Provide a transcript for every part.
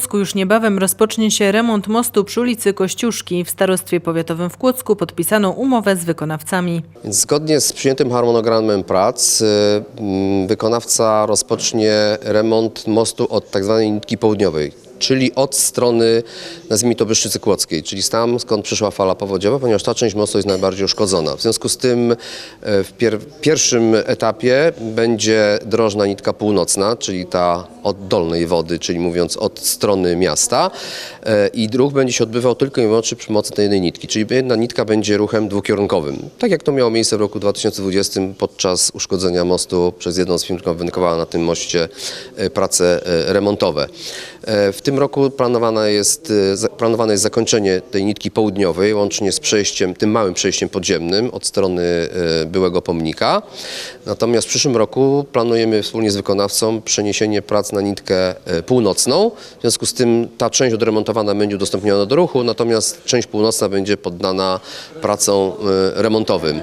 Kłodzku już niebawem rozpocznie się remont mostu przy ulicy Kościuszki. W Starostwie Powiatowym w Kłodzku podpisano umowę z wykonawcami. Zgodnie z przyjętym harmonogramem prac y, mm, wykonawca rozpocznie remont mostu od tzw. nitki południowej, czyli od strony, nazwijmy to Byszczycy Kłodzkiej, czyli tam skąd przyszła fala powodziowa, ponieważ ta część mostu jest najbardziej uszkodzona. W związku z tym e, w pier pierwszym etapie będzie drożna nitka północna, czyli ta od dolnej wody, czyli mówiąc od strony miasta e, i ruch będzie się odbywał tylko i wyłącznie przy pomocy tej jednej nitki, czyli jedna nitka będzie ruchem dwukierunkowym. Tak jak to miało miejsce w roku 2020 podczas uszkodzenia mostu przez jedną z firm, która wykonywała na tym moście e, prace remontowe. W tym roku planowana jest, za- planowane jest zakończenie tej nitki południowej, łącznie z przejściem, tym małym przejściem podziemnym od strony e, byłego pomnika. Natomiast w przyszłym roku planujemy wspólnie z wykonawcą przeniesienie prac na nitkę e, północną. W związku z tym ta część odremontowana będzie udostępniona do ruchu, natomiast część północna będzie poddana pracom remontowym.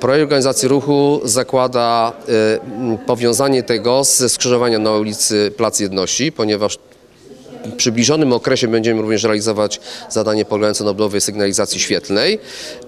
Projekt organizacji ruchu zakłada powiązanie tego ze skrzyżowania na ulicy Plac Jedności, ponieważ przybliżonym okresie będziemy również realizować zadanie polegające na odbudowie sygnalizacji świetlnej,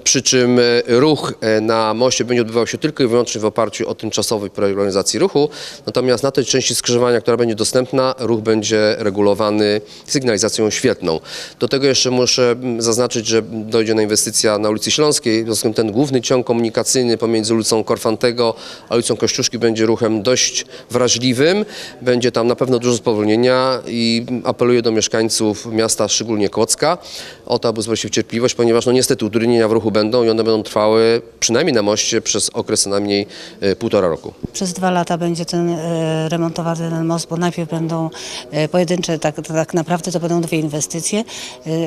przy czym e, ruch e, na moście będzie odbywał się tylko i wyłącznie w oparciu o tymczasowy projekt organizacji ruchu, natomiast na tej części skrzyżowania, która będzie dostępna, ruch będzie regulowany sygnalizacją świetlną. Do tego jeszcze muszę zaznaczyć, że dojdzie na inwestycja na ulicy Śląskiej, w związku z tym ten główny ciąg komunikacyjny pomiędzy ulicą Korfantego a ulicą Kościuszki będzie ruchem dość wrażliwym, będzie tam na pewno dużo spowolnienia i apeluję do mieszkańców miasta, szczególnie Kłodzka, o to, aby zwrócić cierpliwość, ponieważ no niestety utrudnienia w ruchu będą i one będą trwały przynajmniej na moście przez okres co najmniej e, półtora roku. Przez dwa lata będzie ten e, remontowany ten most, bo najpierw będą e, pojedyncze, tak, tak naprawdę to będą dwie inwestycje.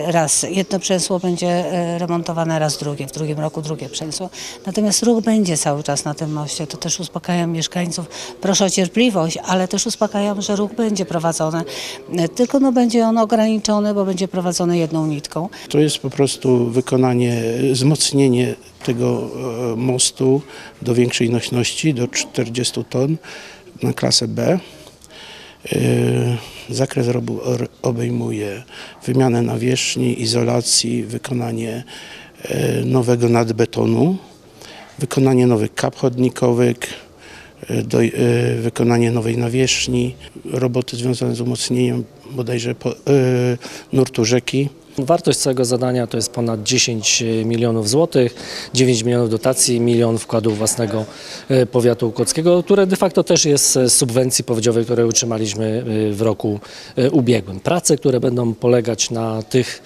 Raz jedno przęsło będzie remontowane, raz drugie. W drugim roku drugie przęsło. Natomiast ruch będzie cały czas na tym moście. To też uspokajam mieszkańców. Proszę o cierpliwość, ale też uspokajam, że ruch będzie prowadzony. Tylko no, będzie on ograniczony, bo będzie prowadzony jedną nitką. To jest po prostu wykonanie, wzmocnienie tego e, mostu do większej nośności, do 40 ton na klasę B. E, Zakres robu- obejmuje wymianę nawierzchni, izolacji, wykonanie e, nowego nadbetonu, wykonanie nowych kap chodnikowych, do, e, wykonanie nowej nawierzchni, roboty związane z umocnieniem bodajże po, e, nurtu rzeki. Wartość całego zadania to jest ponad 10 milionów złotych, 9 milionów dotacji, milion wkładu własnego e, powiatu kłodzkiego, które de facto też jest z subwencji powodziowej, które utrzymaliśmy w roku ubiegłym. Prace, które będą polegać na tych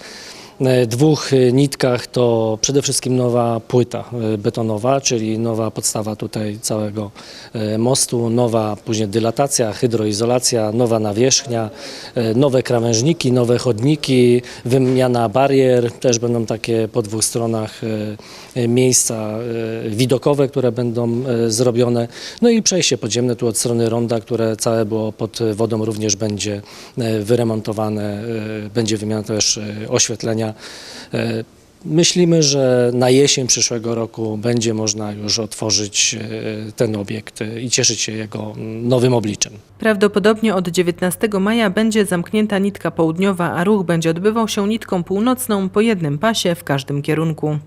dwóch e, nitkach to przede wszystkim nowa płyta e, betonowa, czyli nowa podstawa tutaj całego e, mostu, nowa później dylatacja, hydroizolacja, nowa nawierzchnia, e, nowe krawężniki, nowe chodniki, wymiana barier, też będą takie po dwóch stronach e, e, miejsca e, widokowe, które będą e, zrobione, no i przejście podziemne tu od strony ronda, które całe było pod wodą również będzie e, wyremontowane, e, będzie wymiana też e, oświetlenia. E, Myślimy, że na jesień przyszłego roku będzie można już otworzyć e, ten obiekt i cieszyć się jego nowym obliczem. Prawdopodobnie od 19 maja będzie zamknięta nitka południowa, a ruch będzie odbywał się nitką północną po jednym pasie w każdym kierunku.